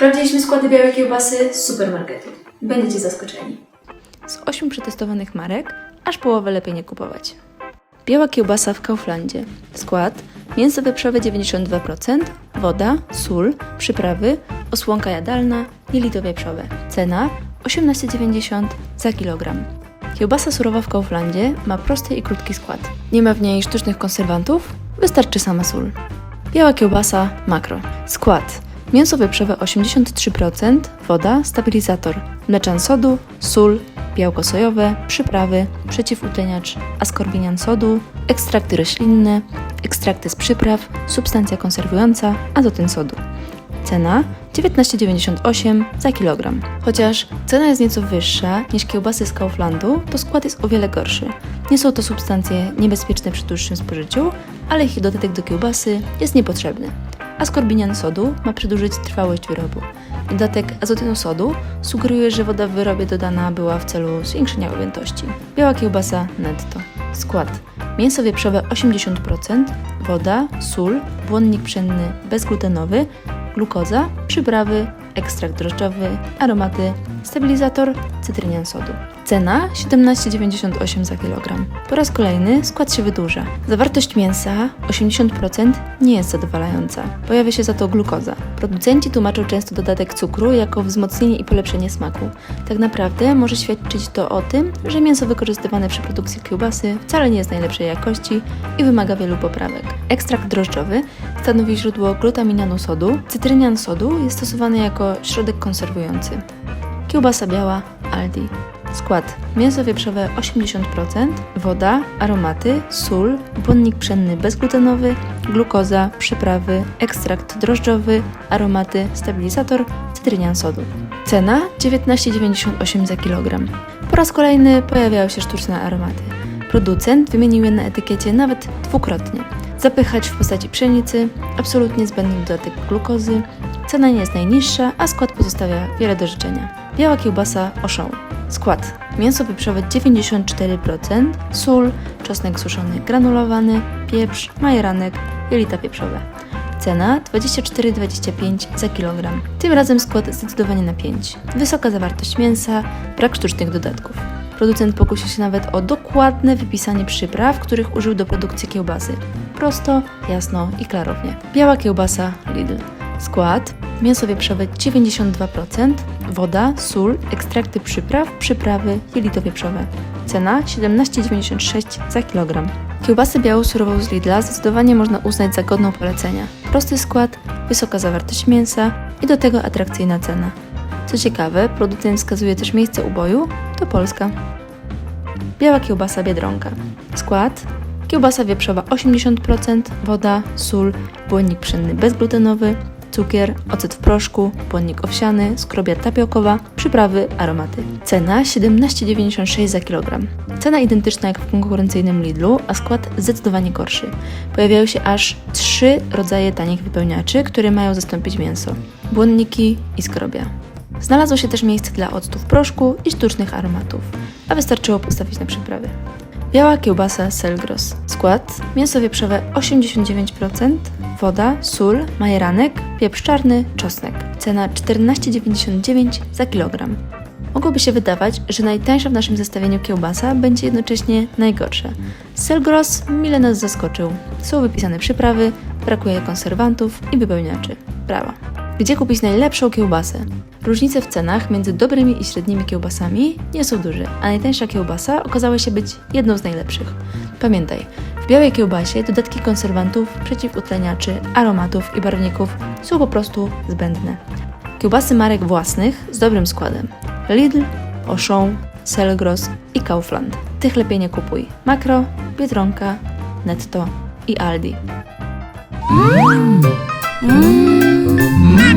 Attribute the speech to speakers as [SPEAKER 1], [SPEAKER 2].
[SPEAKER 1] Sprawdziliśmy składy białej kiełbasy z supermarketu. Będziecie zaskoczeni.
[SPEAKER 2] Z 8 przetestowanych marek aż połowę lepiej nie kupować. Biała kiełbasa w Kauflandzie. Skład: mięso wieprzowe 92%, woda, sól, przyprawy, osłonka jadalna, jelito wieprzowe. Cena 18,90 za kilogram. Kiełbasa surowa w Kauflandzie ma prosty i krótki skład. Nie ma w niej sztucznych konserwantów, wystarczy sama sól. Biała kiełbasa makro. Skład: mięso wieprzowe 83%, woda, stabilizator, mleczan sodu, sól, białko sojowe, przyprawy, przeciwutleniacz, askorbinian sodu, ekstrakty roślinne, ekstrakty z przypraw, substancja konserwująca, azotyn sodu. Cena 19,98 za kilogram. Chociaż cena jest nieco wyższa niż kiełbasy z Kauflandu, to skład jest o wiele gorszy. Nie są to substancje niebezpieczne przy dłuższym spożyciu, ale ich dodatek do kiełbasy jest niepotrzebny. Askorbinian sodu ma przedłużyć trwałość wyrobu. Dodatek azotynu sodu sugeruje, że woda w wyrobie dodana była w celu zwiększenia objętości. Biała kiełbasa netto. Skład: mięso wieprzowe 80%, woda, sól, błonnik pszenny bezglutenowy, glukoza, przyprawy, ekstrakt drożdżowy, aromaty, stabilizator, cytrynian sodu. Cena 17,98 za kilogram. Po raz kolejny skład się wydłuża. Zawartość mięsa 80% nie jest zadowalająca. Pojawia się za to glukoza. Producenci tłumaczą często dodatek cukru jako wzmocnienie i polepszenie smaku. Tak naprawdę może świadczyć to o tym, że mięso wykorzystywane przy produkcji kiełbasy wcale nie jest najlepszej jakości i wymaga wielu poprawek. Ekstrakt drożdżowy stanowi źródło glutaminanu sodu. Cytrynian sodu jest stosowany jako środek konserwujący. Kiełbasa biała Aldi. Skład: mięso wieprzowe 80%, woda, aromaty, sól, błonnik pszenny bezglutenowy, glukoza, przyprawy, ekstrakt drożdżowy, aromaty, stabilizator, cytrynian sodu. Cena 19,98 za kilogram. Po raz kolejny pojawiały się sztuczne aromaty. Producent wymienił je na etykiecie nawet dwukrotnie. Zapychacz w postaci pszenicy, absolutnie zbędny dodatek glukozy, cena nie jest najniższa, a skład pozostawia wiele do życzenia. Biała kiełbasa Auchan. Skład: mięso wieprzowe 94%, sól, czosnek suszony granulowany, pieprz, majeranek, jelita pieprzowe. Cena 24,25 za kilogram. Tym razem skład zdecydowanie na 5. Wysoka zawartość mięsa, brak sztucznych dodatków. Producent pokusił się nawet o dokładne wypisanie przypraw, których użył do produkcji kiełbasy. Prosto, jasno i klarownie. Biała kiełbasa Lidl. Skład: mięso wieprzowe 92%, woda, sól, ekstrakty przypraw, przyprawy, jelito wieprzowe. Cena 17,96 za kilogram. Kiełbasę białą surową z Lidla zdecydowanie można uznać za godną polecenia. Prosty skład, wysoka zawartość mięsa i do tego atrakcyjna cena. Co ciekawe, producent wskazuje też miejsce uboju, to Polska. Biała kiełbasa Biedronka. Skład: kiełbasa wieprzowa 80%, woda, sól, błonnik pszenny bezglutenowy, cukier, ocet w proszku, błonnik owsiany, skrobia tapiokowa, przyprawy, aromaty. Cena 17,96 za kilogram. Cena identyczna jak w konkurencyjnym Lidlu, a skład zdecydowanie gorszy. Pojawiają się aż trzy rodzaje tanich wypełniaczy, które mają zastąpić mięso. Błonniki i skrobia. Znalazło się też miejsce dla octu w proszku i sztucznych aromatów, a wystarczyło postawić na przyprawy. Biała kiełbasa Selgros. Skład: mięso wieprzowe 89%, woda, sól, majeranek, pieprz czarny, czosnek. Cena 14,99 za kilogram. Mogłoby się wydawać, że najtańsza w naszym zestawieniu kiełbasa będzie jednocześnie najgorsza. Selgros mile nas zaskoczył. Są wypisane przyprawy, brakuje konserwantów i wypełniaczy. Brawa. Gdzie kupić najlepszą kiełbasę? Różnice w cenach między dobrymi i średnimi kiełbasami nie są duże, a najtańsza kiełbasa okazała się być jedną z najlepszych. Pamiętaj, w białej kiełbasie dodatki konserwantów, przeciwutleniaczy, aromatów i barwników są po prostu zbędne. Kiełbasy marek własnych z dobrym składem. Lidl, Auchan, Selgros i Kaufland. Tych lepiej nie kupuj. Makro, Biedronka, Netto i Aldi.
[SPEAKER 3] Mmm.